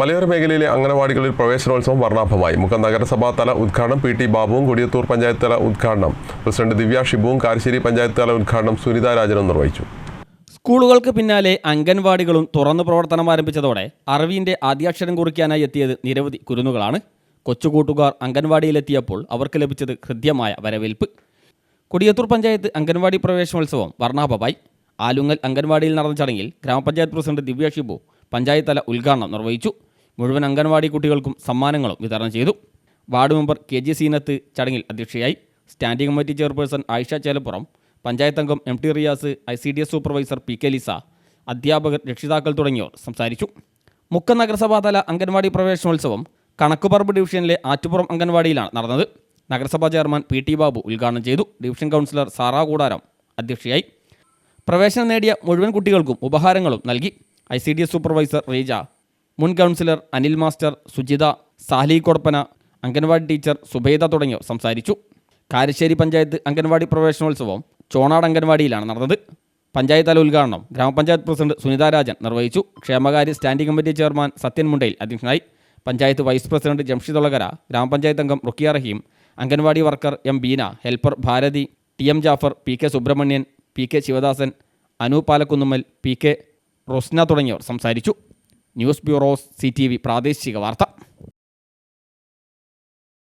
മലയോര മേഖലയിലെ അംഗനവാടികളിൽ പ്രവേശനോത്സവം വർണാഭമായി. മുഖം നഗരസഭാ തല ഉദ്ഘാടനം പി ടി ബാബുവും കൊടിയത്തൂർ പഞ്ചായത്ത് തല ഉദ്ഘാടനം. പ്രസിഡന്റ് ദിവ്യ ഷിബുവും കാരശ്ശേരി പഞ്ചായത്ത് തല ഉദ്ഘാടനം സുനിത രാജനും നിർവഹിച്ചു. സ്കൂളുകൾക്ക് പിന്നാലെ അംഗൻവാടികളും തുറന്നു പ്രവർത്തനം ആരംഭിച്ചതോടെ അറിവിന്റെ ആദ്യാക്ഷരം കുറിക്കാനായി എത്തിയത് നിരവധി കുരുന്നുകളാണ്. കൊച്ചുകൂട്ടുകാർ അംഗൻവാടിയിലെത്തിയപ്പോൾ അവർക്ക് ലഭിച്ചത് ഹൃദ്യമായ വരവേൽപ്പ്. കൊടിയത്തൂർ പഞ്ചായത്ത് അംഗൻവാടി പ്രവേശനോത്സവം വർണാഭമായി. ആലുങ്ങൽ അംഗൻവാടിയിൽ നടന്ന ചടങ്ങിൽ ഗ്രാമപഞ്ചായത്ത് പ്രസിഡന്റ് ദിവ്യ ഷിബു പഞ്ചായത്ത് തല ഉദ്ഘാടനം നിർവഹിച്ചു. മുഴുവൻ അംഗൻവാടി കുട്ടികൾക്കും സമ്മാനങ്ങളും വിതരണം ചെയ്തു. Ward member K G Seenath ചടങ്ങിൽ അധ്യക്ഷയായി standing committee chairperson Ayisha Chelappuram panchayat അംഗം M T Riyas I C D S supervisor P K Lisa അധ്യാപകർ രക്ഷിതാക്കൾ തുടങ്ങിയവർ സംസാരിച്ചു. മുക്ക നഗരസഭാതല അംഗൻവാടി പ്രവേശനോത്സവം കണക്കുപറമ്പ് ഡിവിഷനിലെ ആറ്റുപുറം അംഗൻവാടിയിലാണ് നടന്നത്. നഗരസഭാ ചെയർമാൻ പി ടി ബാബു ഉദ്ഘാടനം ചെയ്തു. ഡിവിഷൻ കൗൺസിലർ സാറാ കൂടാരം അധ്യക്ഷയായി. പ്രവേശനം നേടിയ മുഴുവൻ കുട്ടികൾക്കും ഉപഹാരങ്ങളും നൽകി. ഐ സൂപ്പർവൈസർ റീജ മുൻ councillor Anil master Sujitha Sali Kodappana anganwadi teacher Subaida തുടങ്ങിയവർ സംസാരിച്ചു. കാരശ്ശേരി പഞ്ചായത്ത് അംഗൻവാടി പ്രവേശനോത്സവം ചോണാട് അംഗൻവാടിയിലാണ് നടന്നത്. പഞ്ചായത്ത് തല ഉദ്ഘാടനം ഗ്രാമപഞ്ചായത്ത് പ്രസിഡന്റ് സുനിത രാജൻ നിർവഹിച്ചു. ക്ഷേമകാര്യ standing committee chairman Sathyan Mundayil അധ്യക്ഷനായി. പഞ്ചായത്ത് വൈസ് പ്രസിഡന്റ് ജംഷിദ് ഒളകര ഗ്രാമപഞ്ചായത്ത് അംഗം Rukkiya Raheem anganwadi worker M Beena helper Bharathi T M Jafar P K Subramanian P K Sivadasan Anu Palakkunnummal P K Rosna തുടങ്ങിയവർ സംസാരിച്ചു. ന്യൂസ് ബ്യൂറോ സി പ്രാദേശിക വാർത്ത.